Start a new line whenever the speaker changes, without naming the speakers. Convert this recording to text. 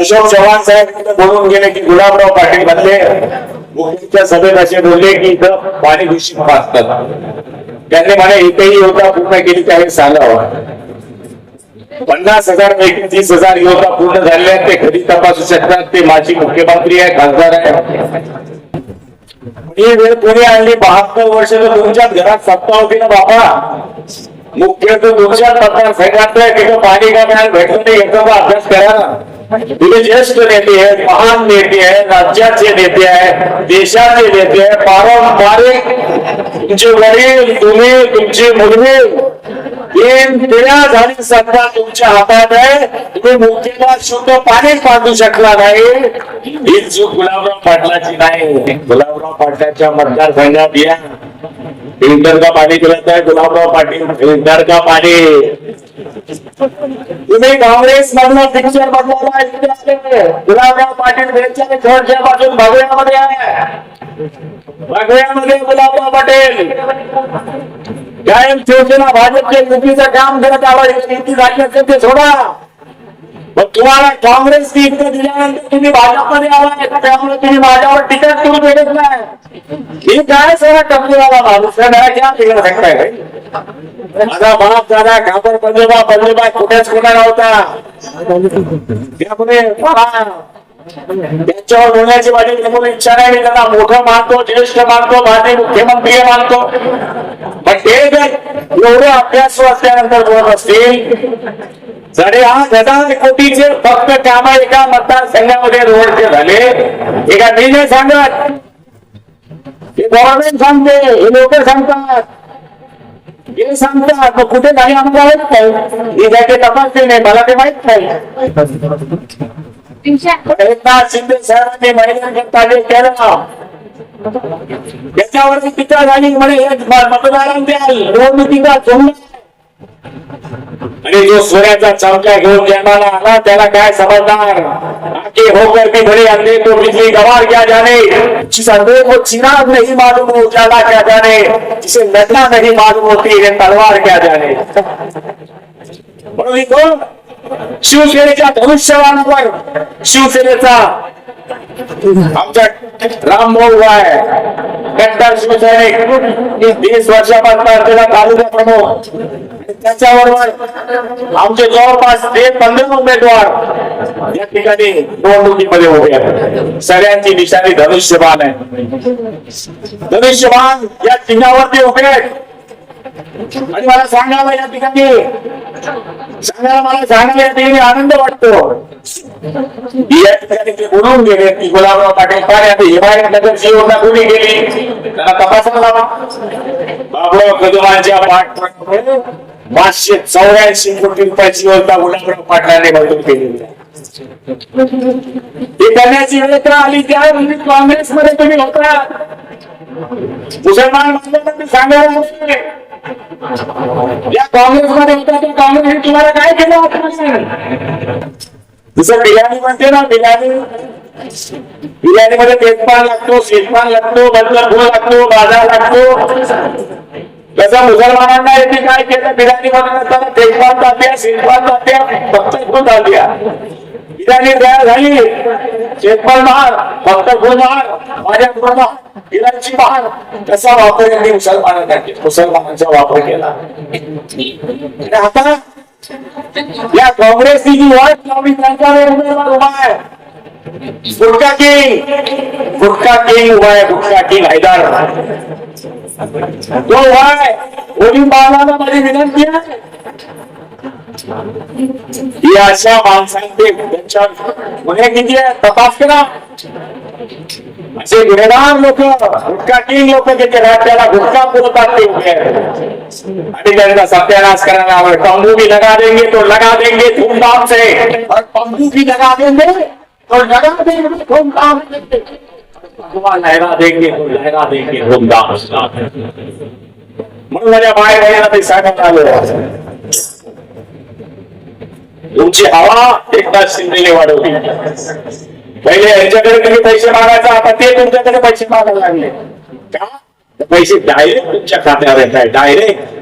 अशोक चव्हाण साहेब बोलून गेले की गुलाबराव पाटील बनले. मुख्यच्या सभेत असे बोलले की इथं पाणी दूषित वाचतात त्यांनी मला एकही योजना पूर्ण केली तर सांगावं. पन्नास हजार पैकी तीस हजार योजना पूर्ण झाले आहेत ते कधी तपासू शकतात? ते माजी मुख्यमंत्री आहे खासदार आहे ही वेळ कोणी आणली? बहात्तर वर्ष तर तुमच्याच घरात सत्ता होती ना बापा. मुख्य तर तुमच्याच मतदारसंघात आहे, तिथं पाणी का भेटून भेटलं याचा अभ्यास करा ना. तुम्ही ज्येष्ठ नेते आहेत महान नेते आहेत राज्याचे नेते आहेत देशाचे नेते आहेत पारंपरिक तुमचे वडील तुम्ही तुमची मुलगी तीन पिढ्या झाली सत्ता तुमच्या हातात आहे. तुम्ही मुख्यला शुद्ध पाणीच बांधू शकला नाही. ही चूक गुलाबराव पाटलाची नाही. गुलाबराव पाटलाच्या मतदारसंघात या. फिल्टर का पाणी पिलत आहे गुलाबराव पाटील फिल्टर का पाणी. तुम्ही काँग्रेस मधला पिक्चर बनवला गुलाबराव पाटील बेलच्या थोडच्या पासून भगव्यामध्ये आहे. भगव्यामध्ये गुलाबराव पाटील. कायम शिवसेना भाजपचे युतीचं काम करत आलं युती झाली असेल ते सोडा. मग तुम्हाला काँग्रेस इकडे दिल्यानंतर तुम्ही भाजपमध्ये आलाय त्यामुळे तुम्ही माझ्यावर टीका करू भेटत नाही ही काय सगळा कमलेवाला माणूस? आहे मला सांगताय माझा बाप दादा काबर पंजोबा पंजोबा कुठेच कुठे नव्हता. त्यामुळे मला त्यांच्यावर बोलण्याची माझी बिलकुल इच्छा नाही मी त्यांना मोठं मानतो ज्येष्ठ मानतो माझे मुख्यमंत्री मानतो. पण ते जर एवढे अभ्यास असल्यानंतर बोलत असतील साडे आठ हजार कोटीचे फक्त काम एका मतदारसंघामध्ये रोडचे झाले. एका मी नाही सांगत हे गव्हर्नमेंट सांगते हे लोक सांगतात. हे सांगतात मग कुठे काही आम्हाला माहीत नाही. मी त्याचे तपासले नाही मला ते माहीत नाही. एकनाथ शिंदे साहेबांनी महिलांकरता जे केलं. त्याच्यावरती टीका झाली म्हणे मतदारांच्या निवडणुकीचा चुंबक जो सोन्याचा चमचा घेऊन जन्माला आला, त्याला काय समजणार? होकर भी बड़े अंधे को बिजली गवार क्या जाने? जिस अंधे को चिराग नहीं मालूम हो उजाला क्या जाने? जिसे नहीं मालूम होती है तलवार क्या जाने? इथं शिवसेनेच्या शिवसेनेचा आमच्या गद्दार शिवसैनिक वीस वर्षापासून त्याला तालुका प्रमुख त्याच्याबरोबर आमचे जवळपास ते पंधरा उमेदवार या ठिकाणी निवडणुकीमध्ये उभे आहेत. सगळ्यांची निशाणी धनुष्यबाण आहे. धनुष्यबाण या चिन्हावरती उभे आहेत. आणि मला सांगायला या ठिकाणी सांगायला मला सांगायला या ठिकाणी आनंद वाटतो. या गेले की गुलाबराव पाटील काय आता हिमायत नगरची योजना त्यांना तपासायला लावा. बाबुराव कदमांच्या पाठपुराव्यामुळे पाचशे चौऱ्याऐंशी कोटी रुपयाची योजना गुलाबराव पाटलाने मंजूर केलेली आहे ती करण्याची वेळ तर आली त्या काँग्रेसमध्ये तुम्ही होता. मुसलमान बांधवांना सांगायला या काँग्रेसमध्ये होता त्या काँग्रेसने तुम्हाला काय केलं आतापर्यंत? जसं बिर्याणी म्हणते ना बिर्याणी. बिर्याणी मध्ये तेजपान लागतो शेजपान लागतो बदल गुळ लागतो बाजार लागतो. तसं मुसलमानांना येते काय केलं? बिर्याणी बनवताना तेजपान तात्या शेजपान तात्या फक्त फुल तात्या बिर्याणी तयार झाली महार फक्त फुल महार माझ्या फुल महार महार तसा वापर यांनी मुसलमानांना मुसलमानांचा वापर केला. आता या काँग्रेसची जी वाट लावली त्यांच्यावर उमेदवार उभा आहे. गुटखा किंग गुटखा किंग उभा आहे गुटखा किंग हैदर. तो उभा आहे. बाळाला माझी विनंती आहे ही अशा माणसांचे त्यांच्या गुन्हे किती तपास करा असे गुन्हेगार लोक गुटखा किंग लोक ज्याच्या राज्याला गुटखा पुरवतात ते उभे आणि त्यांचा सत्यानाश करायला हवे तंबू भी लगा देंगे तो लगा देंगे धूमधाम से। और तंबू भी लगा देंगे तो लगा देंगे धूमधाम लहरा देंगे तो लहरा देंगे धूमधाम तुमची हवा एकदा शिंदेने वाढवली. पहिले यांच्याकडे तुम्ही पैसे मागायचा आता ते तुमच्याकडे पैसे मागायला लागले. का? पैसे डायरेक्ट तुमच्या खात्यावर येत आहे डायरेक्ट